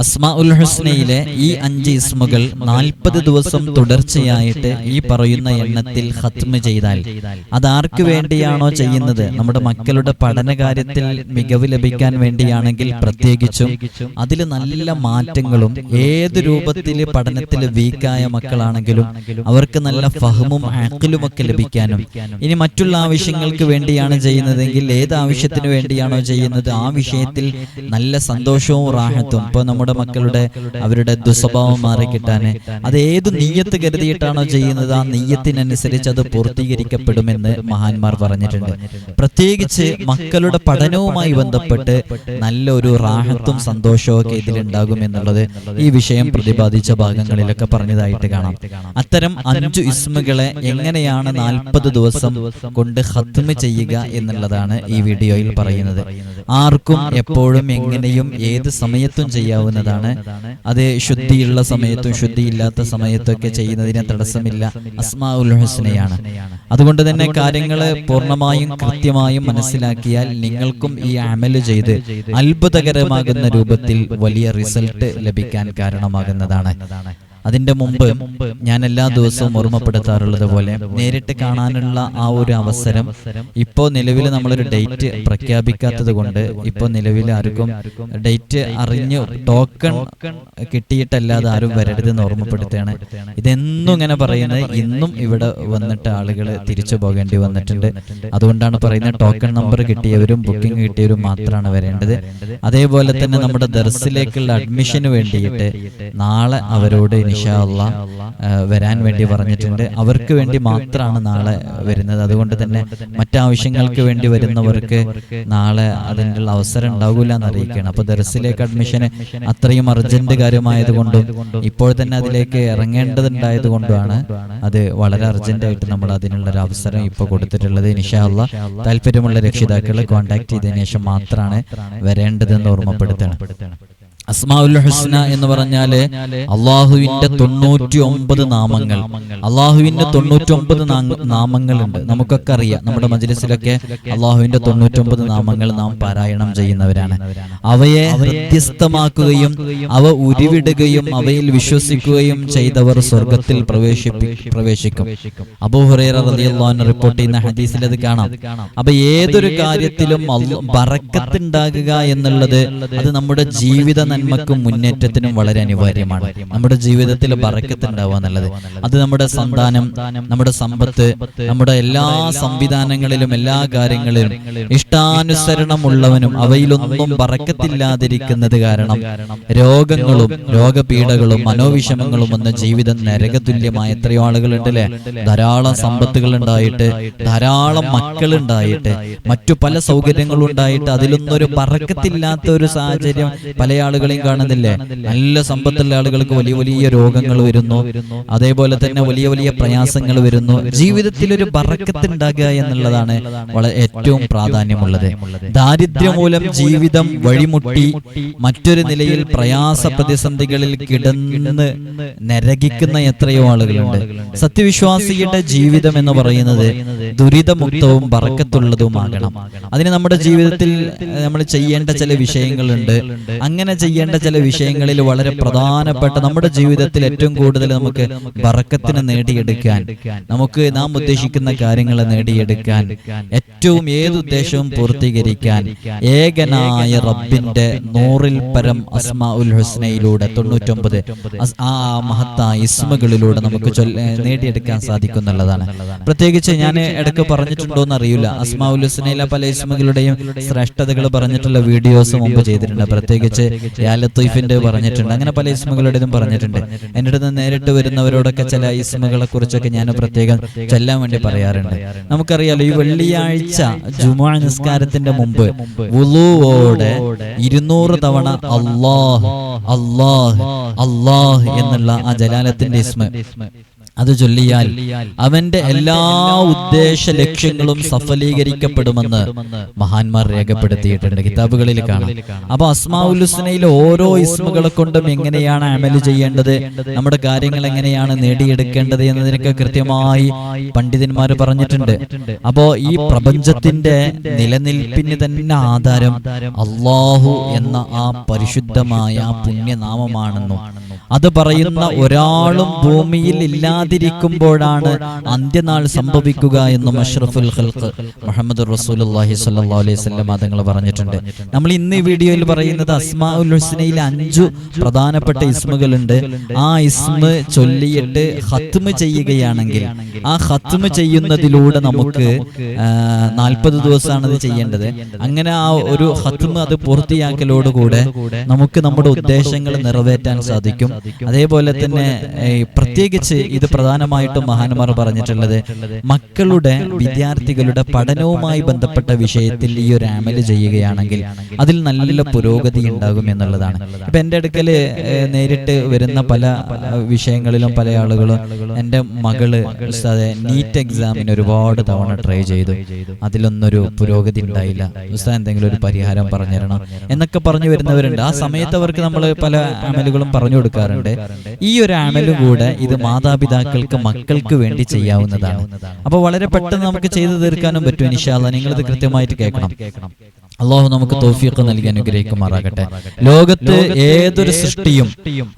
അസ്മാ ഉൽ ഹുസ്നയിലെ ഈ അഞ്ച് ഇസ്മുകൾ നാൽപ്പത് ദിവസം തുടർച്ചയായിട്ട് ഈ പറയുന്ന എണ്ണത്തിൽ ഹത്മ ചെയ്താൽ അതാർക്ക് വേണ്ടിയാണോ ചെയ്യുന്നത്? നമ്മുടെ മക്കളുടെ പഠന കാര്യത്തിൽ മികവ് ലഭിക്കാൻ വേണ്ടിയാണെങ്കിൽ പ്രത്യേകിച്ചും അതിൽ നല്ല മാറ്റങ്ങളും ഏത് രൂപത്തിൽ പഠനത്തിൽ വീക്കായ മക്കളാണെങ്കിലും അവർക്ക് നല്ല ഫഹമും ആക്കിലുമൊക്കെ ലഭിക്കാനും. ഇനി മറ്റുള്ള ആവശ്യങ്ങൾക്ക് വേണ്ടിയാണ് ചെയ്യുന്നതെങ്കിൽ ഏത് ആവശ്യത്തിന് വേണ്ടിയാണോ ചെയ്യുന്നത്? ആ വിഷയത്തിൽ നല്ല സന്തോഷവും റാഹത്തും. ഇപ്പൊ നമ്മുടെ മക്കളുടെ അവരുടെ ദുസ്വഭാവം മാറി കിട്ടാന് അത് ഏത് നീയത്ത് കരുതിയിട്ടാണോ ചെയ്യുന്നത് ആ നീയത്തിനനുസരിച്ച് അത് പൂർത്തീകരിക്കപ്പെടുമെന്ന് മഹാന്മാർ പറഞ്ഞിട്ടുണ്ട്. പ്രത്യേകിച്ച് മക്കളുടെ പഠനവുമായി ബന്ധപ്പെട്ട് നല്ലൊരു റാഹത്തും സന്തോഷവും ഒക്കെ ഇതിലുണ്ടാകും എന്നുള്ളത് ഈ വിഷയം പ്രതിപാദിച്ച ഭാഗങ്ങളിലൊക്കെ പറഞ്ഞതായിട്ട് കാണാം. അത്തരം അഞ്ചു ഇസ്മുകളെ എങ്ങനെയാണ് നാൽപ്പത് ദിവസം കൊണ്ട് ഹത്മ ചെയ്യുക എന്നുള്ളതാണ് ഈ വീഡിയോയിൽ പറയുന്നത്. ആർക്കും എപ്പോഴും എങ്ങനെയും ഏത് സമയത്തും ചെയ്യാവുന്നതാണ്. അത് ശുദ്ധിയുള്ള സമയത്തും ശുദ്ധിയില്ലാത്ത സമയത്തൊക്കെ ചെയ്യുന്നതിന് തടസ്സമില്ല. അസ്മാ ഉൽ ഹുസ്നയാണ്. അതുകൊണ്ട് തന്നെ കാര്യങ്ങൾ പൂർണമായും കൃത്യമായും മനസ്സിലാക്കിയാൽ നിങ്ങൾക്കും ഈ അമൽ ചെയ്ത് അത്ഭുതകരമാകുന്ന രൂപത്തിൽ വലിയ റിസൾട്ട് ലഭിക്കാൻ കാരണമാകുന്നതാണ്. അതിന്റെ മുമ്പ് ഞാൻ എല്ലാ ദിവസവും ഓർമ്മപ്പെടുത്താറുള്ളത് പോലെ നേരിട്ട് കാണാനുള്ള ആ ഒരു അവസരം ഇപ്പോ നിലവിൽ നമ്മളൊരു ഡേറ്റ് പ്രഖ്യാപിക്കാത്തത് കൊണ്ട് ഇപ്പോ നിലവിൽ ആർക്കും ഡേറ്റ് അറിഞ്ഞ് ടോക്കൺ കിട്ടിയിട്ടല്ലാതെ ആരും വരരുതെന്ന് ഓർമ്മപ്പെടുത്തുകയാണ്. ഇതെന്നും ഇങ്ങനെ പറയുന്നത് ഇന്നും ഇവിടെ വന്നിട്ട് ആളുകൾ തിരിച്ചു പോകേണ്ടി വന്നിട്ടുണ്ട്. അതുകൊണ്ടാണ് പറയുന്നത് ടോക്കൺ നമ്പർ കിട്ടിയവരും ബുക്കിംഗ് കിട്ടിയവരും മാത്രമാണ് വരേണ്ടത്. അതേപോലെ തന്നെ നമ്മുടെ ദർസിലേക്കുള്ള അഡ്മിഷന് വേണ്ടിയിട്ട് നാളെ അവരോട് അള്ളാ വരാൻ വേണ്ടി പറഞ്ഞിട്ടുണ്ട്. അവർക്ക് വേണ്ടി മാത്രമാണ് നാളെ വരുന്നത്. അതുകൊണ്ട് തന്നെ മറ്റാവശ്യങ്ങൾക്ക് വേണ്ടി വരുന്നവർക്ക് നാളെ അതിന്റെ അവസരം ഉണ്ടാകില്ല എന്ന് അറിയിക്കുകയാണ്. അപ്പൊ ദർസിലേക്ക് അഡ്മിഷന് അത്രയും അർജന്റ് കാര്യമായത് കൊണ്ടും ഇപ്പോൾ തന്നെ അതിലേക്ക് ഇറങ്ങേണ്ടതുണ്ടായത് കൊണ്ടുമാണ് അത് വളരെ അർജന്റ് ആയിട്ട് നമ്മൾ അതിനുള്ള ഒരു അവസരം ഇപ്പോൾ കൊടുത്തിട്ടുള്ളത് ഇൻഷാല്ല താല്പര്യമുള്ള രക്ഷിതാക്കൾ കോൺടാക്ട് ചെയ്തതിനു ശേഷം മാത്രമാണ് വരേണ്ടതെന്ന് ഓർമ്മപ്പെടുത്തണം അസ്മാഉൽ ഹുസ്ന എന്ന് പറഞ്ഞാൽ അള്ളാഹുവിന്റെ തൊണ്ണൂറ്റി ഒമ്പത് നാമങ്ങൾ. അള്ളാഹുവിന്റെ തൊണ്ണൂറ്റി ഒമ്പത് നാമങ്ങളുണ്ട്. നമുക്കൊക്കെ അറിയാം. നമ്മുടെ മജ്ലിസിലൊക്കെ അള്ളാഹുവിന്റെ തൊണ്ണൂറ്റി ഒമ്പത് നാമങ്ങൾ നാം പാരായണം ചെയ്യുന്നവരാണ്. അവയെ വ്യത്യസ്തമാക്കുകയും അവ ഉരുവിടുകയും അവയിൽ വിശ്വസിക്കുകയും ചെയ്തവർ സ്വർഗത്തിൽ പ്രവേശിപ്പി പ്രവേശിക്കും. അബൂഹുറൈറ റളിയല്ലാഹു റിപ്പോർട്ട് ചെയ്യുന്ന ഹദീസിൽ അത് കാണാം. അപ്പൊ ഏതൊരു കാര്യത്തിലും ബറക്കത്തുണ്ടാകുക എന്നുള്ളത് അത് നമ്മുടെ ജീവിത നന്മക്കും മുന്നേറ്റത്തിനും വളരെ അനിവാര്യമാണ്. നമ്മുടെ ജീവിതത്തിൽ ബറക്കത്ത് ഉണ്ടാവുക എന്നുള്ളത്. അത് നമ്മുടെ സന്താനം നമ്മുടെ സമ്പത്ത് നമ്മുടെ എല്ലാ സംവിധാനങ്ങളിലും എല്ലാ കാര്യങ്ങളിലും ഇഷ്ടാനുസരണമുള്ളവനും അവയിലൊന്നും ബറക്കത്തില്ലാതിരിക്കുന്നത് കാരണം രോഗങ്ങളും രോഗപീഠകളും മനോവിഷമങ്ങളും വന്ന ജീവിതം നരകതുല്യമായ എത്രയോ ആളുകളുണ്ട് അല്ലെ ധാരാളം സമ്പത്തുകൾ ഉണ്ടായിട്ട് ധാരാളം മക്കൾ ഉണ്ടായിട്ട് മറ്റു പല സൗകര്യങ്ങളും ഉണ്ടായിട്ട് അതിലൊന്നും ഒരു പറക്കത്തില്ലാത്ത ഒരു സാഹചര്യം പല ആളുകളെയും കാണുന്നില്ലേ? നല്ല സമ്പത്തുള്ള ആളുകൾക്ക് വലിയ വലിയ രോഗങ്ങൾ വരുന്നു. അതേപോലെ തന്നെ വലിയ വലിയ പ്രയാസങ്ങൾ വരുന്നു. ജീവിതത്തിൽ ഒരു ബറക്കത്ത് ഉണ്ടാകുക എന്നുള്ളതാണ് വളരെ ഏറ്റവും പ്രാധാന്യമുള്ളത്. ദാരിദ്ര്യം മൂലം ജീവിതം വഴിമുട്ടി മറ്റൊരു നിലയിൽ പ്രയാസ പ്രതിസന്ധികളിൽ കിടന്ന് നരകിക്കുന്ന എത്രയോ ആളുകളുണ്ട്. സത്യവിശ്വാസിയുടെ ജീവിതം എന്ന് പറയുന്നത് ദുരിതമുക്തവും ബറക്കത്തുള്ളതുമാകണം അതിന് നമ്മുടെ ജീവിതത്തിൽ നമ്മൾ ചെയ്യേണ്ട ചില വിഷയങ്ങളുണ്ട്. അങ്ങനെ ചെയ്യേണ്ട ചില വിഷയങ്ങളിൽ വളരെ പ്രധാനപ്പെട്ട നമ്മുടെ ജീവിതത്തിൽ ഏറ്റവും കൂടുതൽ നമുക്ക് ബറക്കത്തിന് നേടിയെടുക്കാൻ നമുക്ക് നാം ഉദ്ദേശിക്കുന്ന കാര്യങ്ങൾ നേടിയെടുക്കാൻ ഏറ്റവും ഏത് ഉദ്ദേശവും പൂർത്തീകരിക്കാൻ ഏകനായ റബ്ബിന്റെ നൂറിൽ പരം അസ്മാ ഉൽ ഹുസ്നയിലൂടെ തൊണ്ണൂറ്റൊമ്പത് ആ മഹത്തായ ഇസ്മകളിലൂടെ നമുക്ക് നേടിയെടുക്കാൻ സാധിക്കുന്നുള്ളതാണ്. പ്രത്യേകിച്ച് ഞാൻ ഇടയ്ക്ക് പറഞ്ഞിട്ടുണ്ടോ എന്ന് അറിയില്ല. അസ്മാ ഉൽ ഹുസ്നയിലെ പല ഇസ്മകളുടെയും ശ്രേഷ്ഠതകൾ പറഞ്ഞിട്ടുള്ള വീഡിയോസ് മുമ്പ് ചെയ്തിട്ടുണ്ട്. പ്രത്യേകിച്ച് യാലത്തീഫിന്റെ പറഞ്ഞിട്ടുണ്ട്. അങ്ങനെ പല ഇസ്മുകളുടേതും പറഞ്ഞിട്ടുണ്ട്. എന്റെ അടുത്ത് നേരിട്ട് വരുന്നവരോടൊക്കെ ചില ഇസ്മുകളെ കുറിച്ചൊക്കെ ഞാൻ പ്രത്യേകം ചെല്ലാൻ വേണ്ടി പറയാറുണ്ട്. നമുക്കറിയാലോ ഈ വെള്ളിയാഴ്ച ജുമാ നിസ്കാരത്തിന്റെ മുമ്പ് വുളുവോടെ ഇരുന്നൂറ് തവണ അള്ളാഹ് അള്ളാഹ് അള്ളാഹ് എന്നുള്ള ആ ജലാലത്തിന്റെ ഇസ്മ. അത് ചൊല്ലിയാൽ അവന്റെ എല്ലാ ഉദ്ദേശ ലക്ഷ്യങ്ങളും സഫലീകരിക്കപ്പെടുമെന്ന് മഹാന്മാർ രേഖപ്പെടുത്തിയിട്ടുണ്ട് കിതാബുകളിൽ കാണാം. അപ്പൊ അസ്മാഉൽ ഹുസ്നയിലെ ഓരോ ഇസ്മുകളെ കൊണ്ടും എങ്ങനെയാണ് അമൽ ചെയ്യേണ്ടത്? നമ്മുടെ കാര്യങ്ങൾ എങ്ങനെയാണ് നേടിയെടുക്കേണ്ടത് എന്നതിനൊക്കെ കൃത്യമായി പണ്ഡിതന്മാർ പറഞ്ഞിട്ടുണ്ട്. അപ്പോ ഈ പ്രപഞ്ചത്തിന്റെ നിലനിൽപ്പിന് തന്നെ ആധാരം അള്ളാഹു എന്ന ആ പരിശുദ്ധമായ ആ പുണ്യനാമമാണെന്നും അത് പറയുന്ന ഒരാളും ഭൂമിയിൽ ഇല്ലാതിരിക്കുമ്പോഴാണ് അന്ത്യനാൾ സംഭവിക്കുക എന്ന് അഷ്റഫുൽ ഖൽഖ് മുഹമ്മദ് റസൂലുള്ളാഹി സ്വല്ലല്ലാഹു അലൈഹി തങ്ങൾ പറഞ്ഞിട്ടുണ്ട്. നമ്മൾ ഇന്ന് ഈ വീഡിയോയിൽ പറയുന്നത് അസ്മാഉൽ ഹുസ്നയിൽ അഞ്ചു പ്രധാനപ്പെട്ട ഇസ്മുകളുണ്ട്. ആ ഇസ്മ ചൊല്ലിയിട്ട് ഹത്മ് ചെയ്യുകയാണെങ്കിൽ ആ ഹത്മ് ചെയ്യുന്നതിലൂടെ നമുക്ക് നാൽപ്പത് ദിവസമാണ് അത് ചെയ്യേണ്ടത്. അങ്ങനെ ആ ഒരു ഹത്മ് അത് പൂർത്തിയാക്കലോടുകൂടെ നമുക്ക് നമ്മുടെ ഉദ്ദേശങ്ങൾ നിറവേറ്റാൻ സാധിക്കും. അതേപോലെ തന്നെ പ്രത്യേകിച്ച് ഇത് പ്രധാനമായിട്ടും മഹാന്മാർ പറഞ്ഞിട്ടുള്ളത് മക്കളുടെ വിദ്യാർത്ഥികളുടെ പഠനവുമായി ബന്ധപ്പെട്ട വിഷയത്തിൽ ഈ ഒരു ആമൽ ചെയ്യുകയാണെങ്കിൽ അതിൽ നല്ല പുരോഗതി ഉണ്ടാകും എന്നുള്ളതാണ്. ഇപ്പൊ എന്റെ അടുക്കൽ നേരിട്ട് വരുന്ന പല വിഷയങ്ങളിലും പല ആളുകളും എന്റെ മകൾ നീറ്റ് എക്സാമിന് ഒരുപാട് തവണ ട്രൈ ചെയ്തു. അതിലൊന്നൊരു പുരോഗതി ഉണ്ടായില്ല. ഉസ്താദ് എന്തെങ്കിലും ഒരു പരിഹാരം പറഞ്ഞു തരണം എന്നൊക്കെ പറഞ്ഞു വരുന്നവരുണ്ട്. ആ സമയത്ത് അവർക്ക് നമ്മൾ പല അമലുകളും പറഞ്ഞു കൊടുക്കാറുണ്ട്. ഈ ഒരു അമൽ കൂടെ ഇത് മാതാപിതാക്കൾക്ക് മക്കൾക്ക് വേണ്ടി ചെയ്യാവുന്നതാണ്. അപ്പോൾ വളരെ പെട്ടെന്ന് നമുക്ക് ചെയ്തു തീർക്കാനും പറ്റും. ഇൻഷാല്ല നിങ്ങളിത് കൃത്യമായിട്ട് കേൾക്കണം. അള്ളാഹു നമുക്ക് തോഫിയൊക്കെ നൽകി അനുഗ്രഹിക്കുമാറാകട്ടെ. ലോകത്ത് ഏതൊരു സൃഷ്ടിയും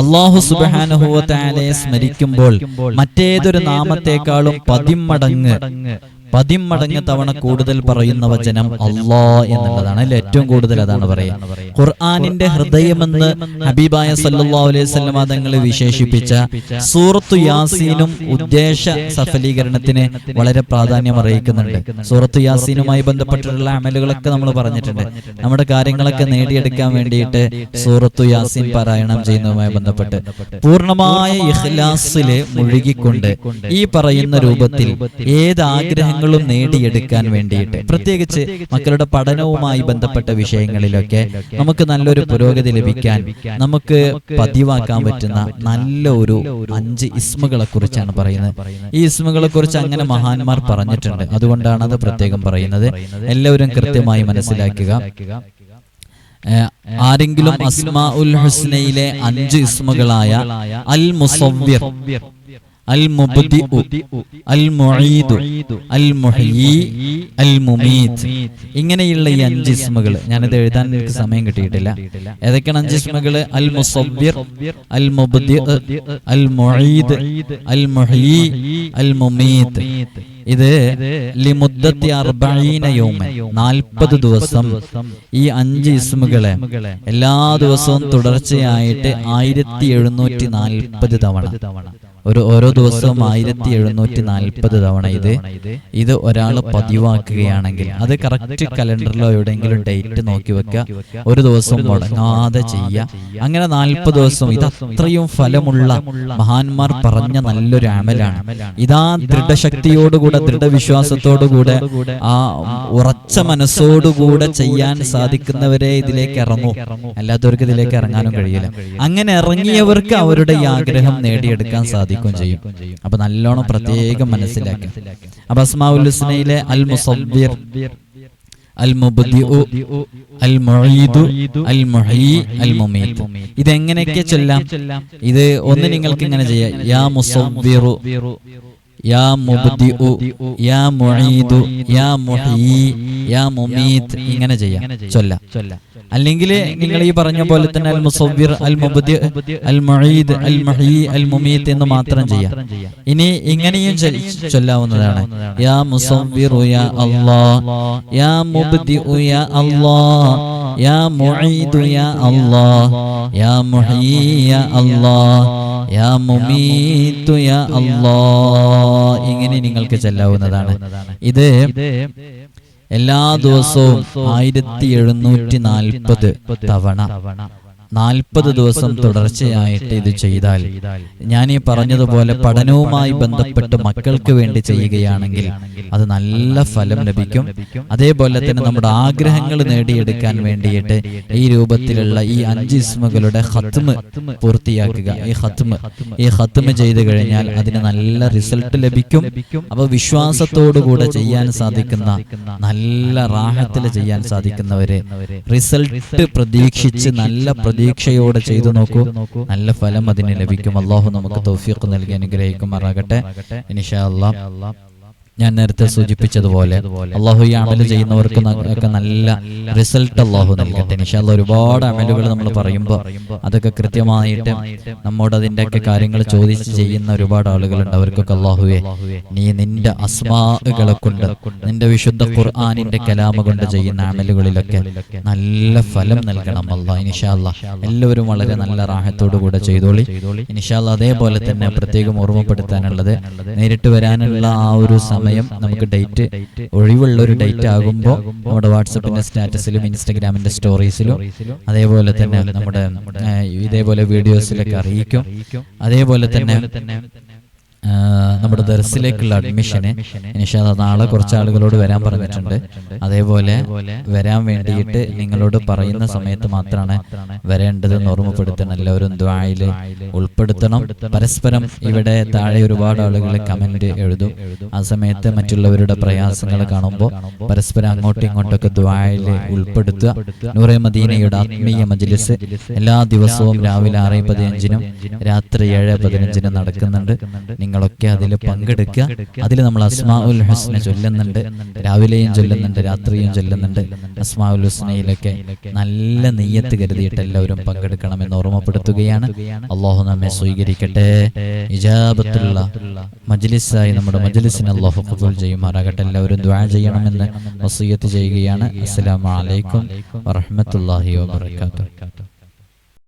അള്ളാഹു സുബാനുഭവത്താലെ സ്മരിക്കുമ്പോൾ മറ്റേതൊരു നാമത്തെക്കാളും പതിമടങ്ങ് പതിമടങ്ങ് തവണ കൂടുതൽ പറയുന്ന വചനം അള്ളാ എന്നുള്ളതാണ്. അതിൽ ഏറ്റവും കൂടുതൽ അതാണ് പറയുക ഖുർആാനിന്റെ ഹൃദയമെന്ന് ഹബീബായ സല്ലാ അലൈഹി തങ്ങൾ വിശേഷിപ്പിച്ച സൂറത്തു യാസീനും ഉദ്ദേശ സഫലീകരണത്തിന് വളരെ പ്രാധാന്യം അറിയിക്കുന്നുണ്ട് സൂറത്തു യാസീനുമായി ബന്ധപ്പെട്ടിട്ടുള്ള അമലുകളൊക്കെ നമ്മൾ പറഞ്ഞിട്ടുണ്ട്. നമ്മുടെ കാര്യങ്ങളൊക്കെ നേടിയെടുക്കാൻ വേണ്ടിയിട്ട് സൂറത്തു യാസീൻ പാരായണം ചെയ്യുന്നതുമായി ബന്ധപ്പെട്ട് പൂർണമായ ഇഖ്ലാസിൽ മുഴുകിക്കൊണ്ട് ഈ പറയുന്ന രൂപത്തിൽ ഏത് ആഗ്രഹങ്ങളും നേടിയെടുക്കാൻ വേണ്ടിയിട്ട്. പ്രത്യേകിച്ച് മക്കളുടെ പഠനവുമായി ബന്ധപ്പെട്ട വിഷയങ്ങളിലൊക്കെ നമുക്ക് നല്ലൊരു പുരോഗതി ലഭിക്കാൻ നമുക്ക് പതിവാക്കാൻ പറ്റുന്ന നല്ല ഒരു അഞ്ച് ഇസ്മുകളെ കുറിച്ചാണ് പറയുന്നത്. ഈ ഇസ്മുകളെ കുറിച്ച് അങ്ങനെ മഹാന്മാർ പറഞ്ഞിട്ടുണ്ട്. അതുകൊണ്ടാണ് അത് പ്രത്യേകം പറയുന്നത്. എല്ലാവരും കൃത്യമായി മനസ്സിലാക്കുക. ആരെങ്കിലും അസ്മാ ഉൽ ഹുസ്നയിലെ അഞ്ച് ഇസ്മുകളായ അൽ മുസവ്വിർ ഇങ്ങനെയുള്ള ഈ അഞ്ച് ഇസ്മകൾ ഞാനിത് എഴുതാൻ എനിക്ക് സമയം കിട്ടിയിട്ടില്ല. ഏതൊക്കെയാണ് അഞ്ച് ഇസ്മകൾ അൽ മുസബ്ബിർ അൽ മുബ്ദിഉ അൽ അൽ മുഹ്യി അൽ മുമീത് ഇത് നാൽപ്പത് ദിവസം. ഈ അഞ്ച് ഇസ്മുകളെ എല്ലാ ദിവസവും തുടർച്ചയായിട്ട് ആയിരത്തി എഴുന്നൂറ്റി നാൽപ്പത് തവണ. ഒരു ഓരോ ദിവസവും ആയിരത്തി എഴുന്നൂറ്റി നാൽപ്പത് തവണ ഇത്. ഇത് ഒരാൾ പതിവാക്കുകയാണെങ്കിൽ അത് കറക്റ്റ് കലണ്ടറിലോ എവിടെയെങ്കിലും ഡേറ്റ് നോക്കി വെക്കുക. ഒരു ദിവസം മുടങ്ങാതെ ചെയ്യുക. അങ്ങനെ നാൽപ്പത് ദിവസം ഇത് അത്രയും ഫലമുള്ള മഹാന്മാർ പറഞ്ഞ നല്ലൊരു അമലാണ്. ഇതാ ദൃഢശക്തിയോടുകൂടെ ദൃഢവിശ്വാസത്തോടുകൂടെ ആ ഉറച്ച മനസ്സോടുകൂടെ ചെയ്യാൻ സാധിക്കുന്നവരെ ഇതിലേക്ക് ഇറങ്ങൂ. അല്ലാത്തവർക്ക് ഇതിലേക്ക് ഇറങ്ങാനും കഴിയില്ല. അങ്ങനെ ഇറങ്ങിയവർക്ക് അവരുടെ ഈ ആഗ്രഹം നേടിയെടുക്കാൻ സാധിക്കും ചെയ്യും. അപ്പൊ നല്ലോണം പ്രത്യേകം മനസ്സിലാക്കി. അപ്പൊ അസ്മാഉൽ ഹുസ്നയിലെ അൽ മുസബ്ബിർ ഇതെങ്ങനെയൊക്കെ ചൊല്ലാം? ഇത് ഒന്ന് നിങ്ങൾക്ക് ഇങ്ങനെ ചെയ്യാം. യാ മുസവ്വിറു. യാ മുബ്ദിഉ യാ മുഈദു യാ മുഹീ യാ മുമീത് ഇങ്ങനെ ചെയ്യാം. ചൊല്ലാം. അല്ലെങ്കിൽ നിങ്ങൾ ഈ പറഞ്ഞ പോലെ തന്നെ അൽ മുസവ്വിർ അൽ മുബ്ദി അൽ മുഈദ് അൽ മഹി അൽ മുമീത് എന്ന് മാത്രം ചെയ്യാം. ഇനി ഇങ്ങനെയും ചൊല്ലാവുന്നതാണ്. യാ മുസവ്വിറു യാ അല്ലാഹ് യാ മുബ്ദിഉ യാ അല്ലാഹ് യാ മുഈദു യാ അല്ലാഹ് യാ മുഹീ യാ അല്ലാഹ് യാ മുമീതു യാ അല്ലാഹ് ഇങ്ങനെ നിങ്ങൾക്ക് ചൊല്ലാവുന്നതാണ്. ഇത് എല്ലാ ദിവസവും ആയിരത്തി എഴുന്നൂറ്റി നാൽപ്പത് തവണ. നാൽപ്പത് ദിവസം തുടർച്ചയായിട്ട് ഇത് ചെയ്താൽ ഞാൻ ഈ പറഞ്ഞതുപോലെ പഠനവുമായി ബന്ധപ്പെട്ട് മക്കൾക്ക് വേണ്ടി ചെയ്യുകയാണെങ്കിൽ അത് നല്ല ഫലം ലഭിക്കും. അതേപോലെ തന്നെ നമ്മുടെ ആഗ്രഹങ്ങൾ നേടിയെടുക്കാൻ വേണ്ടിയിട്ട് ഈ രൂപത്തിലുള്ള ഈ അഞ്ച് ഇസ്മുകളുടെ ഹത്മ് പൂർത്തിയാക്കുക. ഈ ഹത്മ് ഈ ഹത്മ് ചെയ്തു കഴിഞ്ഞാൽ അതിന് നല്ല റിസൾട്ട് ലഭിക്കും. അപ്പൊ വിശ്വാസത്തോടുകൂടെ ചെയ്യാൻ സാധിക്കുന്ന നല്ല റാഹത്തിൽ ചെയ്യാൻ സാധിക്കുന്നവരെ റിസൾട്ട് പ്രതീക്ഷിച്ച് നല്ല പ്രതീക്ഷയോടെ ചെയ്തു നോക്കൂ. നല്ല ഫലം അതിന് ലഭിക്കും. അള്ളാഹു നമുക്ക് തൗഫീഖ് നൽകി അനുഗ്രഹിക്കുമാറാകട്ടെ. ഇൻഷാ അല്ലാഹ് ഞാൻ നേരത്തെ സൂചിപ്പിച്ചതുപോലെ അള്ളാഹു ഈ അമൽ ചെയ്യുന്നവർക്ക് ഒക്കെ നല്ല റിസൾട്ട് അള്ളാഹു നൽകട്ടെ. നിഷാല്ല ഒരുപാട് അമലുകൾ നമ്മൾ പറയുമ്പോൾ അതൊക്കെ കൃത്യമായിട്ട് നമ്മോട് അതിന്റെയൊക്കെ കാര്യങ്ങൾ ചോദിച്ച് ചെയ്യുന്ന ഒരുപാട് ആളുകളുണ്ട്. അവർക്കൊക്കെ അള്ളാഹുവെ നീ നിന്റെ അസ്മാകളെ കൊണ്ട് നിന്റെ വിശുദ്ധ ഖുർആാനിന്റെ കലാമ കൊണ്ട് ചെയ്യുന്ന അമലുകളിലൊക്കെ നല്ല ഫലം നൽകണം അള്ളാഹ്. ഇനിഷാല്ല എല്ലാവരും വളരെ നല്ല റാഹത്തോടു കൂടെ ചെയ്തോളി. ഇനിഷാല്ല അതേപോലെ തന്നെ പ്രത്യേകം ഓർമ്മപ്പെടുത്താനുള്ളത് നേരിട്ട് വരാനുള്ള ആ ഒരു സമയം നമുക്ക് ഡേറ്റ് ഒഴിവുള്ള ഒരു ഡേറ്റ് ആകുമ്പോൾ നമ്മുടെ വാട്സപ്പിന്റെ സ്റ്റാറ്റസിലും ഇൻസ്റ്റാഗ്രാമിന്റെ സ്റ്റോറീസിലും അതേപോലെ തന്നെ നമ്മുടെ ഇതേപോലെ വീഡിയോസിലൊക്കെ അറിയിക്കും. അതേപോലെ തന്നെ നമ്മുടെ ദർസിലേക്കുള്ള അഡ്മിഷന് ഇനിഷാദ നാളെ കുറച്ച് ആളുകളോട് വരാൻ പറഞ്ഞിട്ടുണ്ട്. അതേപോലെ വരാൻ വേണ്ടിയിട്ട് നിങ്ങളോട് പറയുന്ന സമയത്ത് മാത്രമാണ് വരേണ്ടതെന്ന് ഓർമ്മപ്പെടുത്തണം. എല്ലാവരും ദ്വായിൽ ഉൾപ്പെടുത്തണം. പരസ്പരം ഇവിടെ താഴെ ഒരുപാട് ആളുകൾ കമന്റ് എഴുതും. ആ സമയത്ത് മറ്റുള്ളവരുടെ പ്രയാസങ്ങൾ കാണുമ്പോൾ പരസ്പരം അങ്ങോട്ടും ഇങ്ങോട്ടൊക്കെ ദ്വായിൽ ഉൾപ്പെടുത്തുക. നൂറെ മദീനയുടെ ആത്മീയ മജ്ലിസ് എല്ലാ ദിവസവും രാവിലെ ആറ് പതിനഞ്ചിനും രാത്രി ഏഴ് പതിനഞ്ചിനും നടക്കുന്നുണ്ട്. നിങ്ങളൊക്കെ അതിൽ പങ്കെടുക്കുക. അതിൽ നമ്മൾ അസ്മാ ഉൽ ഹുസ്ന ചൊല്ലുന്നുണ്ട്. രാവിലെയും ചൊല്ലുന്നുണ്ട് രാത്രിയും ചൊല്ലുന്നുണ്ട്. അസ്മാ ഉൽ ഹുസ്നയിലൊക്കെ നല്ല നെയ്യത്ത് കരുതിയിട്ട് എല്ലാവരും പങ്കെടുക്കണമെന്ന് ഓർമ്മപ്പെടുത്തുകയാണ്. അള്ളാഹു നമ്മെ സ്വീകരിക്കട്ടെ. ഇജാബത്തുള്ള മജ്ലിസായി നമ്മുടെ മജ്ലിസിന് അള്ളാഹു കബൂൽ ചെയ്യുമാറാകട്ടെ. എല്ലാവരും ദ്വാ ചെയ്യണമെന്ന് വസീയത്ത് ചെയ്യുകയാണ്. അസ്സലാമു അലൈക്കും വറഹ്മത്തുള്ളാഹി വബറകാതുഹു.